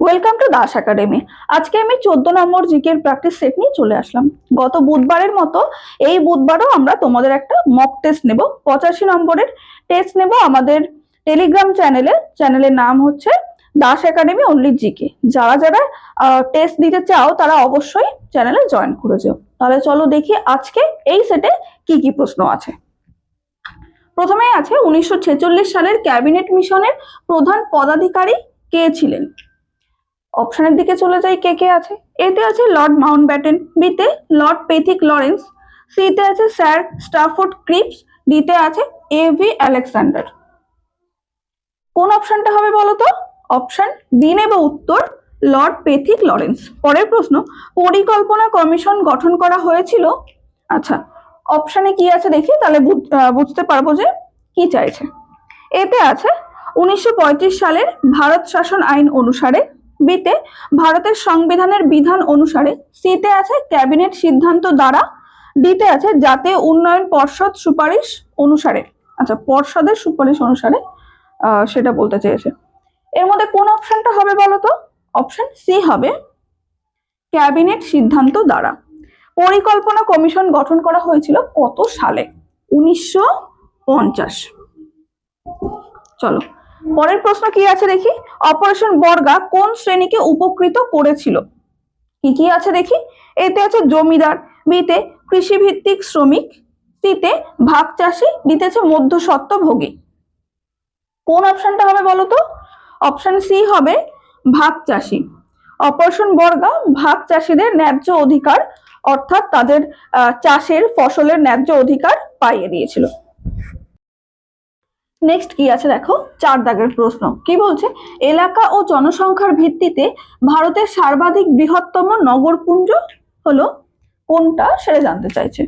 Welcome to Das academy আজকে আমি চোদ্দ নম্বর জিকের প্র্যাকটিস সেট নিয়ে চলে আসলাম। গত বুধবারের মতো এই বুধবারও আমরা তোমাদের একটা মক টেস্ট নেব। পঁচাশি নম্বরের টেস্ট নেব আমাদের টেলিগ্রাম চ্যানেলে চ্যানেলের নাম হচ্ছে দাস একাডেমি অনলি জিকে যারা যারা টেস্ট দিতে চাও, তারা অবশ্যই চ্যানেলে জয়েন করে যেও। তাহলে চলো দেখি আজকে এই সেটে কি কি প্রশ্ন আছে। প্রথমেই আছে, উনিশশো ছেচল্লিশ সালের ক্যাবিনেট মিশনের প্রধান পদাধিকারী কে ছিলেন? অপশনের দিকে চলে যাই, কে কে আছে? এতে আছে লর্ড মাউন্ট ব্যাটেন বিতে লর্ড পেথিক লরেন্স সিতে আছে স্যার স্টাফোর্ড ক্রিপস ডিতে আছে এ ভি আলেকজান্ডার। কোন অপশনটা হবে বলো তো? অপশন বি নেব উত্তর, লর্ড পেথিক লরেন্স। পরের প্রশ্ন, পরিকল্পনা কমিশন গঠন করা হয়েছিল? আচ্ছা অপশনে কি আছে দেখি, তাহলে বুঝ- বুঝতে পারব যে কি চাইছে। এতে আছে উনিশশো পঁয়ত্রিশ সালের ভারত শাসন আইন অনুসারে বিতে ভারতের সংবিধানের বিধান অনুসারে সিতে আছে ক্যাবিনেট সিদ্ধান্ত দ্বারা, ডিতে আছে জাতীয় উন্নয়ন পর্ষদ সুপারিশ অনুসারে। আচ্ছা পর্ষদের সুপারিশ অনুসারে সেটা বলতে চেয়েছে। এর মধ্যে কোন অপশনটা হবে বলো তো অপশন সি হবে ক্যাবিনেট সিদ্ধান্ত দ্বারা। পরিকল্পনা কমিশন গঠন করা হয়েছিল কত সালে? উনিশশো পঞ্চাশ। চলো পরের প্রশ্ন কি আছে দেখি? অপারেশন বর্গা কোন শ্রেণীকে উপকৃত করেছিল? কি কি আছে দেখি? এতে আছে জমিদার বিতে কৃষিভিত্তিক শ্রমিক সিতে ভাগ চাষি ডিতে আছে মধ্যস্বত্বভোগী কোন অপশনটা হবে বলো তো? অপশন সি হবে ভাগ চাষি। অপারেশন বর্গা ভাগ চাষিদের ন্যায্য অধিকার, অর্থাৎ তাদের চাষের ফসলের ন্যায্য অধিকার পাইয়ে দিয়েছিল। নেক্সট কি আছে দেখো? চার দাগের প্রশ্ন। কি বলছে? এলাকা ও জনসংখ্যার ভিত্তিতে ভারতের সর্বাধিক বৃহত্তম নগরপুঞ্জ হলো কোনটা সেটা জানতে চাইছে।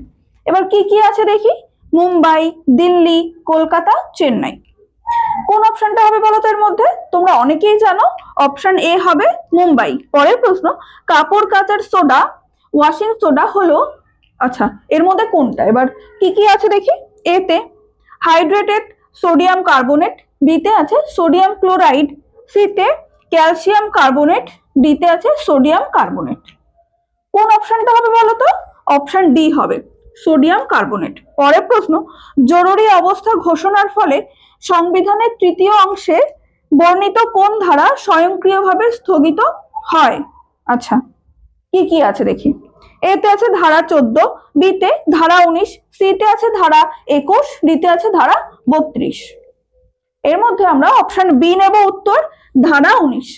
এবার কি কি আছে দেখি? মুম্বাই, দিল্লি, কলকাতা, চেন্নাই। কোন অপশনটা হবে বলো এর মধ্যে? তোমরা অনেকেই জানো, অপশন এ হবে মুম্বাই। পরের প্রশ্ন, কাপড় কাচার সোডা, ওয়াশিং সোডা হলো আচ্ছা এর মধ্যে কোনটা? এবার কি কি আছে দেখি? এতে হাইড্রেটেড সোডিয়াম কার্বনেট বিতে আছে সোডিয়াম ক্লোরাইড, সিতে ক্যালসিয়াম কার্বনেট, ডিতে আছে সোডিয়াম কার্বোনেট। কোন অপশনটা হবে বলো তো? অপশন ডি হবে, সোডিয়াম কার্বোনেট। পরের প্রশ্ন, জরুরি অবস্থা ঘোষণার ফলে সংবিধানের তৃতীয় অংশে বর্ণিত কোন ধারা স্বয়ংক্রিয়ভাবে স্থগিত হয়? আচ্ছা কি কি আছে দেখি। এতে আছে ধারা চোদ্দ বিতে ধারা উনিশ সিতে আছে ধারা একুশ ডিতে আছে ধারা বত্রিশ। এর মধ্যে আমরা অপশন বি নেব উত্তর ধারা উনিশ।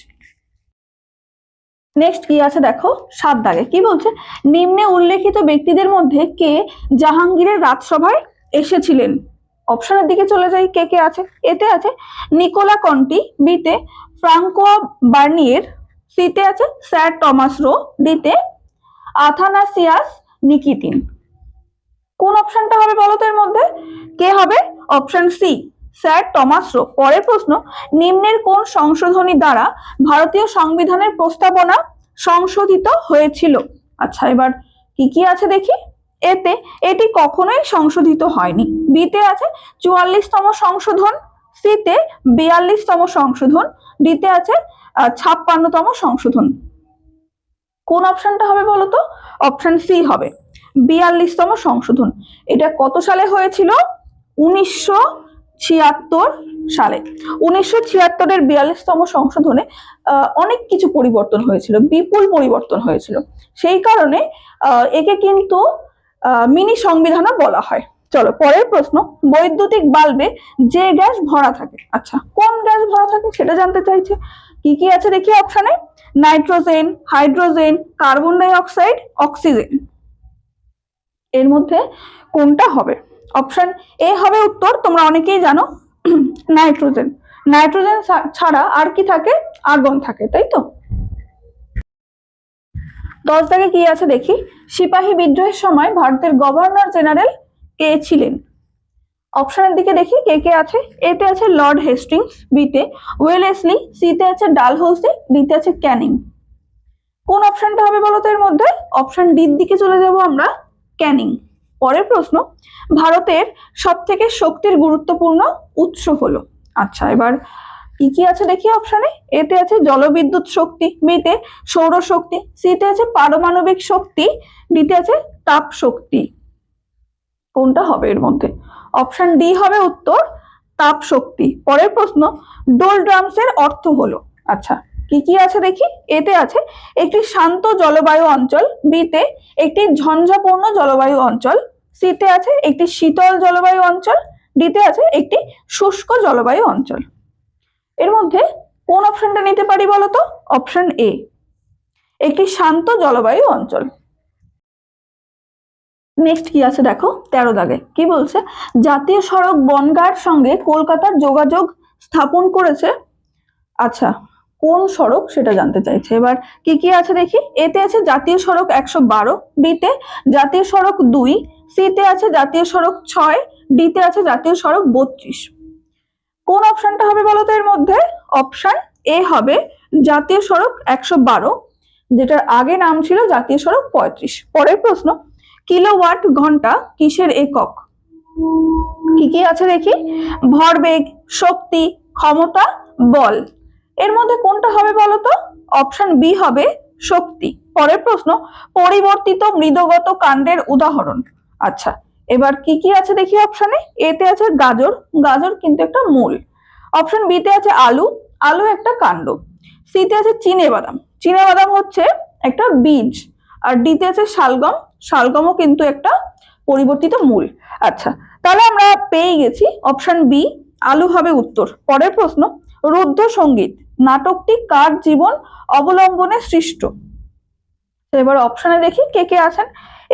নেক্সট কি আছে দেখো? সাত দাগে। কি বলছে? নিম্নে উল্লেখিত ব্যক্তিদের মধ্যে কে জাহাঙ্গীরের রাজসভায় এসেছিলেন? অপশনের দিকে চলে যাই, কে কে আছে? এতে আছে নিকোলা কন্টি, বিতে ফ্রাঙ্কো বার্নিয়ের, সিতে আছে স্যার টমাস রো, ডিতে আথানাসিয়াস নিকিতিন। কোন অপশনটা হবে বলো তো এর মধ্যে? কে হবে? Option C sir Thomas Roe পরের প্রশ্ন, নিম্নের কোন সংশোধনী দ্বারা ভারতীয় সংবিধানের প্রস্তাবনা সংশোধিত হয়েছিল? আচ্ছা এবার কি কি আছে দেখি। এতে, এটি কখনোই সংশোধিত হয়নি। বিতে আছে চুয়াল্লিশতম সংশোধন, সিতে বিয়াল্লিশতম সংশোধন, ডিতে আছে ছাপ্পান্নতম সংশোধন। কোন অপশনটা হবে বলতো? অপশন সি হবে। বিয়াল্লিশতম সংশোধন। এটা কত সালে হয়েছিল? উনিশশো ছিয়াত্তর সালে। উনিশশো ছিয়াত্তরের বিয়াল্লিশতম সংশোধনে অনেক কিছু পরিবর্তন হয়েছিল, বিপুল পরিবর্তন হয়েছিল। সেই কারণে একে কিন্তু মিনি সংবিধানও বলা হয়। চলো, পরের প্রশ্ন। বৈদ্যুতিক বাল্বে যে গ্যাস ভরা থাকে আচ্ছা কোন গ্যাস ভরা থাকে সেটা জানতে চাইছে। কি কি আছে দেখি অপশানে? Nitrogen, hydrogen, carbon die oxide oxygen. এর মধ্যে কোনটা হবে? অপশন এ হবে উত্তর, তোমরা অনেকেই জানো, নাইট্রোজেন। নাইট্রোজেন ছাড়া আর কি থাকে? আর্গন থাকে, তাই তো? দশ দাগে কি আছে দেখি? সিপাহী বিদ্রোহের সময় ভারতের গভর্নর জেনারেল কে ছিলেন? অপশনের দিকে দেখি, কে কে আছে? এতে আছে লর্ড হেস্টিংস বিতে ওয়েলেসলি সিতে আছে ডালহৌসি ডিতে আছে ক্যানিং। কোন অপশনটা হবে বলো তো এর মধ্যে? অপশন ডির দিকে চলে যাব আমরা, ক্যানিং। পরের প্রশ্ন, ভারতের সব থেকে শক্তির গুরুত্বপূর্ণ উৎস হলো। আচ্ছা এবার কি কি আছে দেখি অপশানে? এতে আছে জলবিদ্যুৎ শক্তি, বিতে সৌরশক্তি, সিতে আছে পারমাণবিক শক্তি, ডিতে আছে তাপ শক্তি। কোনটা হবে এর মধ্যে? অপশন ডি হবে উত্তর, তাপ শক্তি। পরের প্রশ্ন ডোল ড্রামস এর অর্থ হলো। আচ্ছা কি কি আছে দেখি? এতে আছে একটি শান্ত জলবায়ু অঞ্চল, বিতে একটি ঝঞ্ঝাপূর্ণ জলবায়ু অঞ্চল, সিতে আছে একটি শীতল জলবায়ু অঞ্চল, ডিতে আছে একটি শুষ্ক জলবায়ু অঞ্চল। এর মধ্যে কোন অপশনটা নিতে পারি বলতো? অপশন এ একটি শান্ত জলবায়ু অঞ্চল। নেক্সট কি আছে দেখো? তেরো দাগে। কি বলছে? জাতীয় সড়ক বনগাঁর সঙ্গে কলকাতার যোগাযোগ স্থাপন করেছে। আচ্ছা কোন সড়ক সেটা জানতে চাইছে। এবার কি কি আছে দেখি? এতে আছে জাতীয় সড়ক একশো বারো বিতে জাতীয় সড়ক দুই সিতে আছে জাতীয় সড়ক ছয় ডিতে আছে জাতীয় সড়ক বত্রিশ। কোন অপশনটা হবে বলতো এর মধ্যে? অপশন এ হবে জাতীয় সড়ক একশো বারো, যেটার আগে নাম ছিল জাতীয় সড়ক পঁয়ত্রিশ। পরের প্রশ্ন, কিলোওয়াট ঘণ্টা কিসের একক? কি কি আছে দেখি? ভরবেগ, শক্তি, ক্ষমতা, বল। এর মধ্যে কোনটা হবে বলতো? অপশন বি হবে শক্তি। পরের প্রশ্ন, পরিবর্তিত মৃদগত কাণ্ডের উদাহরণ। আচ্ছা এবার কি কি আছে দেখি অপশনে এতে আছে গাজর গাজর কিন্তু একটা মূল। অপশন বিতে আছে আলু আলু একটা কাণ্ড। সিতে আছে চিনে বাদাম। চিনে বাদাম হচ্ছে একটা বীজ। আর ডিতে আছে শালগম। শালগমও কিন্তু একটা পরিবর্তিত মূল। আচ্ছা তাহলে আমরা পেয়ে গেছি অপশন বি আলু হবে উত্তর। পরের প্রশ্ন রুদ্ধ সংগীত, নাটকটি কার জীবন অবলম্বনে সৃষ্ট? এবার অপশনে দেখি কে কে আছেন।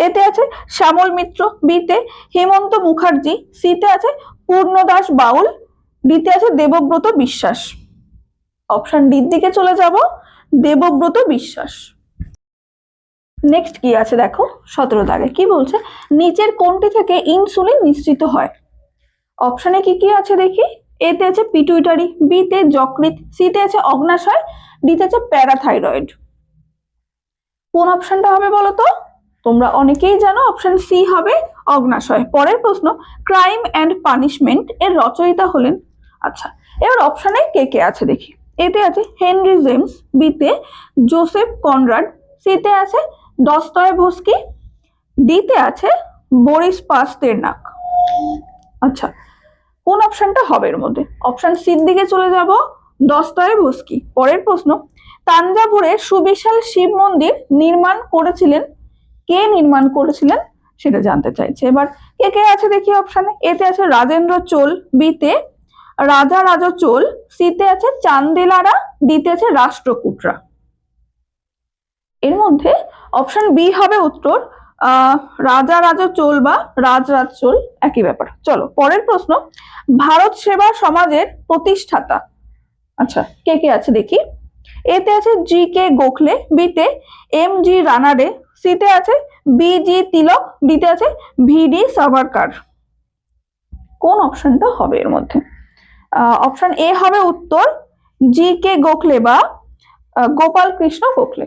এতে আছে শ্যামল মিত্র বিতে হেমন্ত মুখার্জি সিতে আছে পূর্ণদাস বাউল ডিতে আছে দেবব্রত বিশ্বাস। অপশন ডির দিকে চলে যাব, দেবব্রত বিশ্বাস। নেক্সট কি আছে দেখো? সতেরো দাগে। কি বলছে? নিচের কোনটি থেকে ইনসুলিন নিশ্চিত হয়? অপশনে কি কি আছে দেখি? এতে আছে পিটুইটারি বিতে যকৃত সিতে আছে অগ্নাশয় ডিতে আছে প্যারাথাইরয়েড কোন অপশনটা হবে বলো তো তোমরা অনেকেই জানো অপশন সি হবে অগ্নাশয়। পরের প্রশ্ন ক্রাইম অ্যান্ড পানিশমেন্ট এর রচয়িতা হলেন। আচ্ছা এবার অপশনে কে কে আছে দেখি। এতে আছে হেনরি জেমস বিতে জোসেফ কনরাড সিতে আছে দস্তয়েভস্কি ডিতে আছে বরিস পাস্তেরনাক। আচ্ছা কোন অপশনটা হবে এর মধ্যে? অপশন সির দিকে চলে যাব দস্তয়েভস্কি পরের প্রশ্ন তাঞ্জাভুরের সুবিশাল শিব মন্দির নির্মাণ করেছিলেন, কে নির্মাণ করেছিলেন সেটা জানতে চাইছে। এবার কে কে আছে দেখি অপশনে? এতে আছে রাজেন্দ্র চোল বিতে রাজা রাজা চোল সিতে আছে চান্দেলারা ডিতে আছে রাষ্ট্রকূটরা। এর মধ্যে অপশন বি হবে উত্তর রাজা রাজা চোল বা রাজরাজ চোল, একই ব্যাপার। চলো, পরের প্রশ্ন, ভারত সেবা সমাজের প্রতিষ্ঠাতা। আচ্ছা কে কে আছে দেখি? এতে আছে জি কে গোখলে বিতে এম জি রানাডে সিতে আছে বি জি তিলক ডিতে আছে ভিডি সাভারকার। কোন অপশনটা হবে এর মধ্যে? অপশন এ হবে উত্তর, জি কে গোখলে বা গোপাল কৃষ্ণ গোখলে।